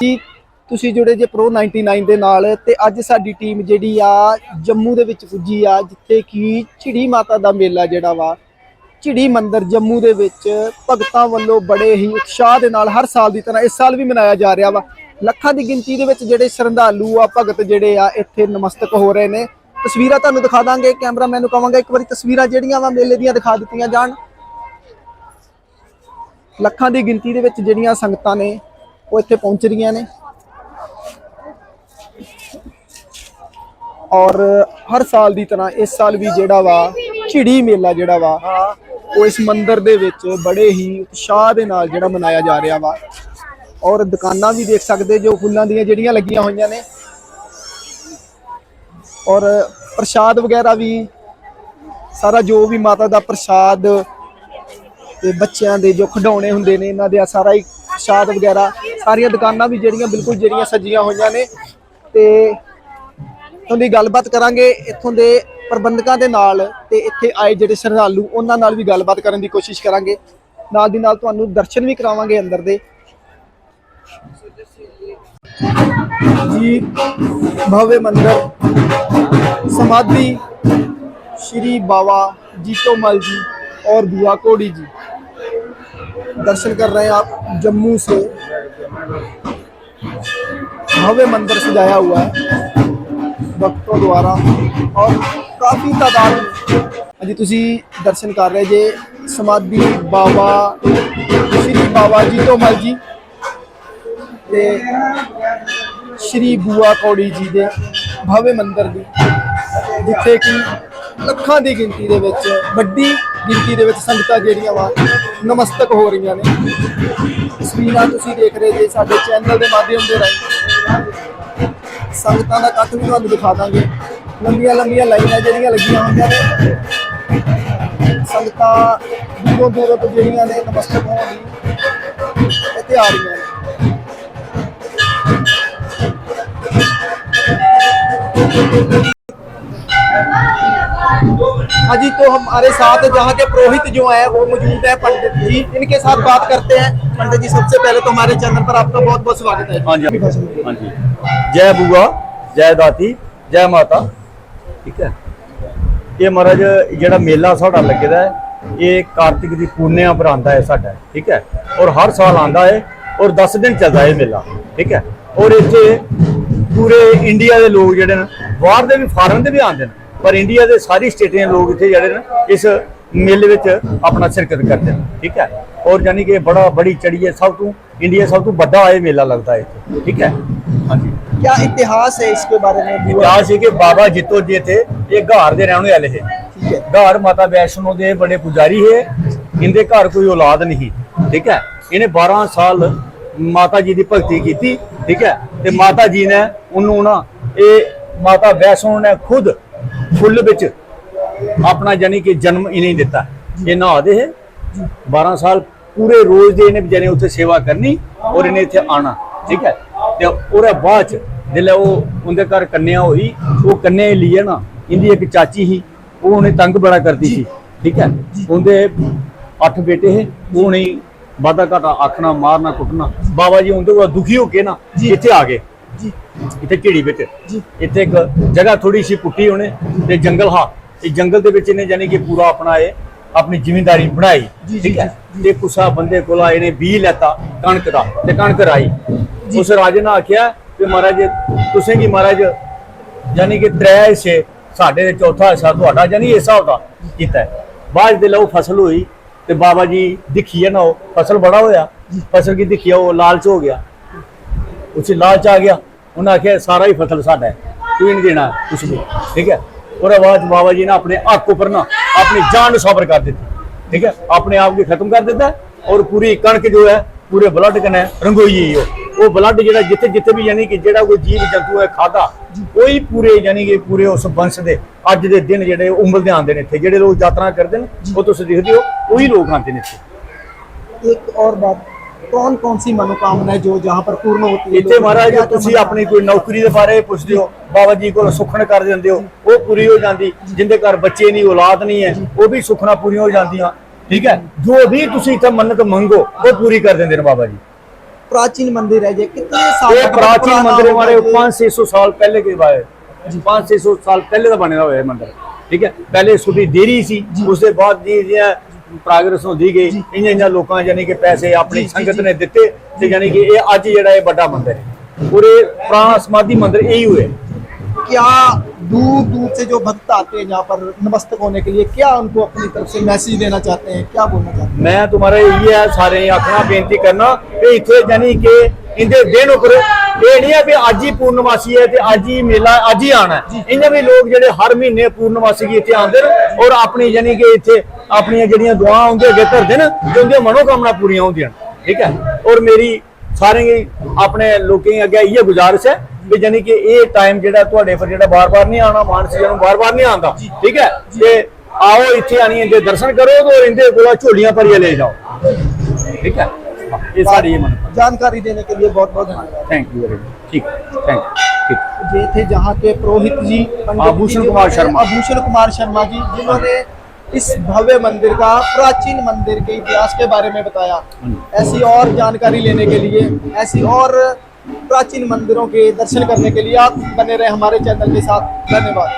ਜੀ, ਤੁਸੀਂ ਜੁੜੇ ਜੇ ਪ੍ਰੋ 99 ਦੇ ਨਾਲ ਤੇ ਅੱਜ ਸਾਡੀ ਟੀਮ ਜਿਹੜੀ ਆ ਜੰਮੂ ਦੇ ਵਿੱਚ ਪੁੱਜੀ ਆ, ਜਿੱਥੇ ਕਿ ਝਿੜੀ ਮਾਤਾ ਦਾ ਮੇਲਾ ਜਿਹੜਾ ਵਾ, ਝਿੜੀ ਮੰਦਿਰ ਜੰਮੂ ਦੇ ਵਿੱਚ ਭਗਤਾਂ ਵੱਲੋਂ ਬੜੇ ਹੀ ਉਤਸ਼ਾਹ ਦੇ ਨਾਲ ਹਰ ਸਾਲ ਦੀ ਤਰ੍ਹਾਂ ਇਸ ਸਾਲ ਵੀ ਮਨਾਇਆ ਜਾ ਰਿਹਾ ਵਾ। ਲੱਖਾਂ ਦੀ ਗਿਣਤੀ ਦੇ ਵਿੱਚ ਜਿਹੜੇ ਸ਼ਰਧਾਲੂ ਆ, ਭਗਤ ਜਿਹੜੇ ਆ, ਇੱਥੇ ਨਮਸਤਕ ਹੋ ਰਹੇ ਨੇ। ਤਸਵੀਰਾਂ ਤੁਹਾਨੂੰ ਦਿਖਾ ਦਾਂਗੇ, ਕੈਮਰਾਮੈਨ ਨੂੰ ਕਹਾਂਗਾ ਇੱਕ ਵਾਰੀ ਤਸਵੀਰਾਂ ਜਿਹੜੀਆਂ ਵਾ ਮੇਲੇ ਦੀਆਂ ਦਿਖਾ ਦਿੱਤੀਆਂ ਜਾਣ। ਲੱਖਾਂ ਦੀ ਗਿਣਤੀ ਦੇ ਵਿੱਚ ਜਿਹੜੀਆਂ ਸੰਗਤਾਂ ਨੇ ਉਹ ਇੱਥੇ ਪਹੁੰਚ ਰਹੀਆਂ ਨੇ। ਔਰ ਹਰ ਸਾਲ ਦੀ ਤਰ੍ਹਾਂ ਇਸ ਸਾਲ ਵੀ ਜਿਹੜਾ ਵਾ, ਝਿੜੀ ਮੇਲਾ ਜਿਹੜਾ ਵਾ, ਉਹ ਇਸ ਮੰਦਿਰ ਦੇ ਵਿੱਚ ਬੜੇ ਹੀ ਉਤਸ਼ਾਹ ਦੇ ਨਾਲ ਜਿਹੜਾ ਮਨਾਇਆ ਜਾ ਰਿਹਾ ਵਾ। ਔਰ ਦੁਕਾਨਾਂ ਵੀ ਦੇਖ ਸਕਦੇ ਜੋ ਫੁੱਲਾਂ ਦੀਆਂ ਜਿਹੜੀਆਂ ਲੱਗੀਆਂ ਹੋਈਆਂ ਨੇ। ਔਰ ਪ੍ਰਸ਼ਾਦ ਵਗੈਰਾ ਵੀ, ਸਾਰਾ ਜੋ ਵੀ ਮਾਤਾ ਦਾ ਪ੍ਰਸ਼ਾਦ ਤੇ ਬੱਚਿਆਂ ਦੇ ਜੋ ਖਿਡੌਣੇ ਹੁੰਦੇ ਨੇ, ਇਹਨਾਂ ਦੇ ਸਾਰਾ ਹੀ ਪ੍ਰਸ਼ਾਦ ਵਗੈਰਾ ਸਾਰੀਆਂ ਦੁਕਾਨਾਂ ਵੀ ਜਿਹੜੀਆਂ ਬਿਲਕੁਲ ਜਿਹੜੀਆਂ ਸਜੀਆਂ ਹੋਈਆਂ ਨੇ ਤੇ ਇਥੋਂ ਦੀ ਗੱਲਬਾਤ ਕਰਾਂਗੇ, ਇੱਥੋਂ ਦੇ ਪ੍ਰਬੰਧਕਾਂ ਦੇ ਨਾਲ ਤੇ ਇੱਥੇ ਆਏ ਜਿਹੜੇ ਸ਼ਰਧਾਲੂ, ਉਹਨਾਂ ਨਾਲ ਵੀ ਗੱਲਬਾਤ ਕਰਨ ਦੀ ਕੋਸ਼ਿਸ਼ ਕਰਾਂਗੇ। ਨਾਲ ਦੀ ਨਾਲ ਤੁਹਾਨੂੰ ਦਰਸ਼ਨ ਵੀ ਕਰਾਵਾਂਗੇ ਅੰਦਰ ਦੇ। ਜੀ, ਭਵਯ ਮੰਦਰ, ਸਮਾਧੀ ਸ਼੍ਰੀ ਬਾਵਾ जीतोमल जी ਜੀ ਔਰ कोड़ी जी ਜੀ। ਦਰਸ਼ਨ ਕਰ ਰਹੇ आप ਜੰਮੂ से भव्य मंदिर सजाया हुआ है। भक्तों द्वारा और ਕਾਫੀ ਤਾਦਾਦ ਅਜੇ ਤੁਸੀਂ ਦਰਸ਼ਨ ਕਰ ਰਹੇ ਜੇ ਸਮਾਧੀ ਬਾਬਾ ਸ਼੍ਰੀ ਬਾਬਾ ਜੀ ਤੋਮਲ ਜੀ ਤੇ ਸ਼੍ਰੀ ਬੂਆ ਕੌੜੀ ਜੀ ਦੇ ਭਵਯ ਮੰਦਿਰ ਦੀ ਜਿੱਥੇ ਕਿ ਲੱਖਾਂ ਦੀ ਗਿਣਤੀ ਦੇ ਵਿੱਚ, ਵੱਡੀ ਗਿਣਤੀ ਦੇ ਵਿੱਚ ਸੰਗਤਾਂ ਜਿਹੜੀਆਂ ਵਾ, ਨਮਸਤਕ ਹੋ ਰਹੀਆਂ ਨੇ। ਤਸਵੀਰਾਂ ਤੁਸੀਂ ਦੇਖ ਰਹੇ ਜੇ ਸਾਡੇ ਚੈਨਲ ਦੇ ਮਾਧਿਅਮ ਦੇ ਰਾਹੀਂ। ਸੰਗਤਾਂ ਦਾ ਇਕੱਠ ਵੀ ਤੁਹਾਨੂੰ ਦਿਖਾ ਦਾਂਗੇ। ਲੰਬੀਆਂ ਲੰਬੀਆਂ ਲਾਈਨਾਂ ਜਿਹੜੀਆਂ ਲੱਗੀਆਂ ਹੁੰਦੀਆਂ ਨੇ। ਸੰਗਤਾਂ ਦੂਰੋਂ ਦੂਰੋਂ ਤੋਂ ਜਿਹੜੀਆਂ ਨੇ ਨਮਸਤਕ ਹੋਣ ਲਈ ਇੱਥੇ ਆ ਰਹੀਆਂ ਨੇ। हाँ जी तो हमारे साथ जहाँ के पुरोहित जो है वो मौजूद है पंडित जी इनके साथ बात करते हैं पंडित जी सबसे पहले तो हमारे चैनल पर आपका बहुत बहुत स्वागत है ਹਾਂਜੀ ਹਾਂਜੀ ਜੈ ਬੂਆ ਜੈ ਦਾਤੀ ਜੈ ਮਾਤਾ ਠੀਕ ਹੈ ਇਹ ਮਹਾਰਾਜ ਜਿਹੜਾ ਮੇਲਾ ਸਾਡਾ ਲੱਗਦਾ ਹੈ ਇਹ ਕਾਰਤਿਕ ਦੀ ਪੂਰਨਿਆ ਪਰ ਆਉਂਦਾ ਹੈ ਸਾਡਾ ਠੀਕ ਹੈ ਔਰ ਹਰ ਸਾਲ ਆਉਂਦਾ ਹੈ ਔਰ 10 ਦਿਨ ਚੱਲਦਾ ਹੈ ਮੇਲਾ ਠੀਕ ਹੈ ਔਰ ਇੱਥੇ ਪੂਰੇ ਇੰਡੀਆ ਦੇ ਲੋਕ ਜਿਹੜੇ ਨੇ ਬਾਹਰ ਦੇ ਵੀ ਫਾਰਨ ਦੇ ਵੀ ਆਉਂਦੇ ਨੇ ਪਰ ਇੰਡੀਆ ਦੇ ਸਾਰੀ ਸਟੇਟਾਂ ਦੇ ਲੋਕ ਇੱਥੇ ਜਿਹੜੇ ਨੇ ਇਸ ਮੇਲੇ ਵਿੱਚ ਆਪਣਾ ਸ਼ਿਰਕਤ ਕਰਦੇ ਨੇ ਠੀਕ ਹੈ ਔਰ ਯਾਨੀ ਕਿ ਬੜਾ ਬੜੀ ਚੜੀ ਹੈ ਸਭ ਤੋਂ ਇੰਡੀਆ ਸਭ ਤੋਂ ਵੱਡਾ ਇਹ ਮੇਲਾ ਲੱਗਦਾ ਹੈ ਇੱਥੇ ਠੀਕ ਹੈ ਹਾਂਜੀ क्या इतिहास है इसके बारे में बुआ? ਇਤਿਹਾਸ ਹੈ ਕਿ ਬਾਬਾ ਜਿੱਤੋ ਜੀ ਇੱਥੇ ਇਹ ਘਰ ਦੇ ਰਹਿਣ ਵਾਲੇ ਹੈ ठीक है ਘਰ ਮਾਤਾ ਵੈਸ਼ਨੋ ਦੇ ਬੜੇ ਪੁਜਾਰੀ ਹੈ ਇਹਦੇ ਘਰ ਕੋਈ ਔਲਾਦ ਨਹੀਂ ਠੀਕ ਹੈ ਇਹਨੇ 12 ਸਾਲ ਮਾਤਾ ਜੀ ਦੀ ਭਗਤੀ ਕੀਤੀ ਠੀਕ ਹੈ ਤੇ ਮਾਤਾ ਜੀ ਨੇ ਉਹਨੂੰ ਨਾ ਇਹ ਮਾਤਾ ਵੈਸ਼ਨੋ ਨੇ ਖੁਦ ਫੁੱਲ ਵਿੱਚ ਆਪਣਾ ਜਾਨੀ ਕਿ ਜਨਮ ਇਹਨੇ ਦਿੱਤਾ। ਇਹ ਨਹਾਦੇ ਹੈ। 12 ਸਾਲ ਪੂਰੇ ਰੋਜ਼ ਦੇ ਇਹਨੇ ਵਿਚਾਰੇ ਉੱਥੇ ਸੇਵਾ ਕਰਨੀ ਔਰ ਇਹਨੇ ਇੱਥੇ ਆਣਾ ਠੀਕ ਹੈ? ਤੇ ਉਹਦੇ ਬਾਅਦ ਚ ਜਿਲੇ ਉਹ ਉਹਦੇ ਘਰ ਕੰਨਿਆ ਹੋਈ ਉਹ ਕੰਨਿਆ ਲਈ ਨਾ ਇਹਦੀ ਇੱਕ ਚਾਚੀ ਸੀ ਉਹ ਉਹਨੇ ਤੰਗ ਬੜਾ ਕਰਦੀ ਸੀ ਠੀਕ ਹੈ? ਉਹਦੇ ਅੱਠ ਬੇਟੇ ਹੈ ਉਹ ਨਹੀਂ ਵਾਦਾ ਘਾਟਾ ਆਖਣਾ ਮਾਰਨਾ ਕੁੱਟਣਾ। ਬਾਬਾ ਜੀ ਉਹਦੇ ਕੋਲ ਦੁਖੀ ਹੋ ਕੇ ਨਾ ਇੱਥੇ ਆ ਗਏ। जी ਇੱਥੇ ਝਿੜੀ ਵਿੱਚ। ਜੀ। ਇੱਥੇ ਇੱਕ ਜਗ੍ਹਾ ਥੋੜੀ ਸੀ ਪੁੱਟੀ ਉਹਨੇ ਤੇ ਜੰਗਲ ਹਾਂ ਇਹ ਜੰਗਲ ਦੇ ਵਿੱਚ ਇਹਨੇ ਜਾਨੀ ਕਿ ਪੂਰਾ ਆਪਣਾ ਇਹ ਆਪਣੀ ਜ਼ਿਮੀਂਦਾਰੀ ਬਣਾਈ। ਜੀ, ਠੀਕ ਜੀ, ਹੈ ਤੇ ਕੁਸਾ ਬੰਦੇ ਕੋਲ ਆਏ ਨੇ ਬੀ ਲੈਤਾ ਕਣਕ ਦਾ ਤੇ ਕਣਕ ਰਾਈ। ਉਸ ਰਾਜੇ ਨੇ ਆਖਿਆ ਕਿ ਮਹਾਰਾਜ ਤੁਸੀਂ ਕੀ ਮਹਾਰਾਜ ਯਾਨੀ ਕਿ ਤ੍ਰੈ ਹਿੱਸੇ ਸਾਡੇ ਦੇ ਚੌਥਾ ਹਿੱਸਾ ਤੁਹਾਡਾ ਯਾਨੀ ਇਸ ਹਿਸਾਬ ਦਾ ਕੀਤਾ। ਬਾਅਦ ਦੇ ਲਓ ਫਸਲ ਹੋਈ ਤੇ ਬਾਬਾ ਜੀ ਦਿਖੀ ਨਾ ਉਹ ਫਸਲ ਬੜਾ ਹੋਇਆ। ਫਸਲ ਕੀ ਦਿਖਿਆ ਉਹ ਲਾਲਚ ਹੋ ਗਿਆ। ਉਸੇ ਲਾਲਚ ਆ ਗਿਆ। ਉਹਨਾਂ ਆਖਿਆ ਸਾਰਾ ਹੀ ਫਸਲ ਸਾਡਾ ਹੈ ਤੂੰ ਹੀ ਨਹੀਂ ਦੇਣਾ ਕੁਛ ਵੀ ਠੀਕ ਹੈ ਉਹਦੇ ਬਾਅਦ 'ਚ ਬਾਬਾ ਜੀ ਨੇ ਆਪਣੇ ਹੱਕ ਉੱਪਰ ਨਾ ਆਪਣੀ ਜਾਨ ਨੂੰ ਸਬਰ ਕਰ ਦਿੱਤੀ ਠੀਕ ਹੈ ਆਪਣੇ ਆਪ ਨੂੰ ਖਤਮ ਕਰ ਦਿੱਤਾ ਔਰ ਪੂਰੀ ਕਣਕ ਜੋ ਹੈ ਪੂਰੇ ਬਲੱਡ ਕਨੇ ਰੰਗੋਈ ਹੈ ਉਹ ਉਹ ਬਲੱਡ ਜਿਹੜਾ ਜਿੱਥੇ ਜਿੱਥੇ ਵੀ ਯਾਨੀ ਕਿ ਜਿਹੜਾ ਕੋਈ ਜੀਵ ਜੰਤੂ ਹੈ ਖਾਦਾ ਕੋਈ ਪੂਰੇ ਯਾਨੀ ਕਿ ਪੂਰੇ ਉਸ ਬੰਸ਼ ਦੇ ਅੱਜ ਦੇ ਦਿਨ ਜਿਹੜੇ ਉਮਲਦੇ ਆਉਂਦੇ ਨੇ ਇੱਥੇ ਜਿਹੜੇ ਲੋਕ ਯਾਤਰਾ ਕਰਦੇ ਨੇ ਉਹ ਤੁਸੀਂ ਦੇਖਦੇ ਹੋ ਉਹੀ ਲੋਕ ਆਉਂਦੇ ਨੇ ਇੱਥੇ एक और बात कौन कौन सी मनोकामना है जो जहाँ पर पूर्ण होती है ਇੱਥੇ ਮਹਾਰਾਜ ਤੁਸੀਂ ਆਪਣੀ ਕੋਈ ਨੌਕਰੀ ਦੇ ਬਾਰੇ ਪੁੱਛਦੇ ਹੋ ਬਾਬਾ ਜੀ ਕੋਲ ਸੁਖਣ ਕਰ ਦਿੰਦੇ ਹੋ ਉਹ ਪੂਰੀ ਹੋ ਜਾਂਦੀ ਜਿੰਦੇ ਘਰ ਬੱਚੇ ਨਹੀਂ ਔਲਾਦ ਨਹੀਂ ਹੈ ਉਹ ਵੀ ਸੁਖਣਾ ਪੂਰੀਆਂ ਹੋ ਜਾਂਦੀਆਂ ਠੀਕ ਹੈ ਜੋ ਵੀ ਤੁਸੀਂ ਇੱਥੇ ਮੰਨਤ ਮੰਗੋ ਉਹ ਪੂਰੀ ਕਰ ਦਿੰਦੇ ਨੇ ਬਾਬਾ ਜੀ प्राचीन मंदिर है ये कितने साल ये का प्राचीन पुराना मंदिर होगा हमारे ये? पाँच छह सौ साल पहले के बारे पाँच छह सौ साल पहले का बने हुआ है मंदिर ठीक है पहले छोटी देरी सी उसके बाद जी जियां ਪ੍ਰੋਗਰੈਸ ਹੁੰਦੀ ਗਈ ਇੰਨੇ ਇੰਨੇ ਲੋਕਾਂ ਯਾਨੀ ਕਿ ਪੈਸੇ ਆਪਣੀ ਜੀ, ਜੀ, ਸੰਗਤ ਜੀ। ਨੇ ਦਿੱਤੇ ਤੇ ਯਾਨੀ ਕਿ ਇਹ ਅੱਜ ਜਿਹੜਾ ਇਹ ਵੱਡਾ ਮੰਦਿਰ ਹੈ ਪੂਰੇ ਪੁਰਾਣਾ ਸਮਾਧੀ ਮੰਦਿਰ ਇਹੀ ਹੋਏ क्या दूर दूर से जो भक्त आते हैं यहाँ पर नमस्तक होने के लिए क्या उनको अपनी तरफ से मैसेज देना चाहते हैं क्या बोलना चाहते हैं ਮੈਂ ਤੁਹਾਡਾ ਇਹ ਹੈ ਸਾਰੇ ਆਖਣਾ ਬੇਨਤੀ ਕਰਨਾ ਕਿ ਇੱਥੇ ਯਾਨੀ ਕਿ ਇੰਦੇ ਦਿਨ ਉੱਪਰ ਇਹ ਨਹੀਂ ਹੈ ਵੀ ਅੱਜ ਹੀ ਪੂਰਨਮਾਸੀ ਹੈ ਤੇ ਅੱਜ ਹੀ ਮੇਲਾ ਅੱਜ ਹੀ ਆਣਾ ਇੰਨੇ ਵੀ ਲੋਕ ਜਿਹੜੇ ਹਰ ਮਹੀਨੇ ਪੂਰਨਮਾਸੀ ਦੀ ਇੱਥੇ ਆਉਂਦੇ ਨੇ ਔਰ ਆਪਣੀ ਯਾਨੀ ਕਿ ਇੱਥੇ ਆਪਣੀਆਂ ਜਿਹੜੀਆਂ ਦੁਆਵਾਂ ਹੁੰਦੀਆਂ ਅੱਗੇ ਧਰਦੇ ਨੇ ਜਿਉਂਦੀਆਂ ਮਨੋਕਾਮਨਾ ਪੂਰੀਆਂ ਹੁੰਦੀਆਂ ਠੀਕ ਹੈ? ਔਰ ਮੇਰੀ ਸਾਰੇ ਆਪਣੇ ਲੋਕਾਂ ਅੱਗੇ ਇਹ ਗੁਜ਼ਾਰਿਸ਼ ਹੈ ਕਿ ਜਾਨੀ ਕਿ ਇਹ ਟਾਈਮ ਜਿਹੜਾ ਤੁਹਾਡੇ ਪਰ ਜਿਹੜਾ ਬਾਰ-ਬਾਰ ਨਹੀਂ ਆਉਣਾ ਮਾਨਸਿਕ ਨੂੰ ਬਾਰ-ਬਾਰ ਨਹੀਂ ਆਉਂਦਾ। ਠੀਕ ਹੈ? ਤੇ ਆਓ ਇੱਥੇ ਆਣੀ ਇਹਦੇ ਦਰਸ਼ਨ ਕਰੋ ਤੇ ਇਹਦੇ ਕੋਲ ਝੋਲੀਆਂ ਭਰੀਆਂ ਲੈ ਜਾਓ। ਠੀਕ ਹੈ? ये सारी ये मन जानकारी देने के लिए बहुत बहुत धन्यवाद। थैंक यू वेरी मच ठीक थैंक यू ये थे जहाँ के पुरोहित जी आभूषण कुमार शर्मा। आभूषण कुमार शर्मा जी जिन्होंने इस भव्य मंदिर का प्राचीन मंदिर के इतिहास के बारे में बताया। ऐसी और जानकारी लेने के लिए ऐसी और प्राचीन मंदिरों के दर्शन करने के लिए आप बने रहे हमारे चैनल के साथ। धन्यवाद।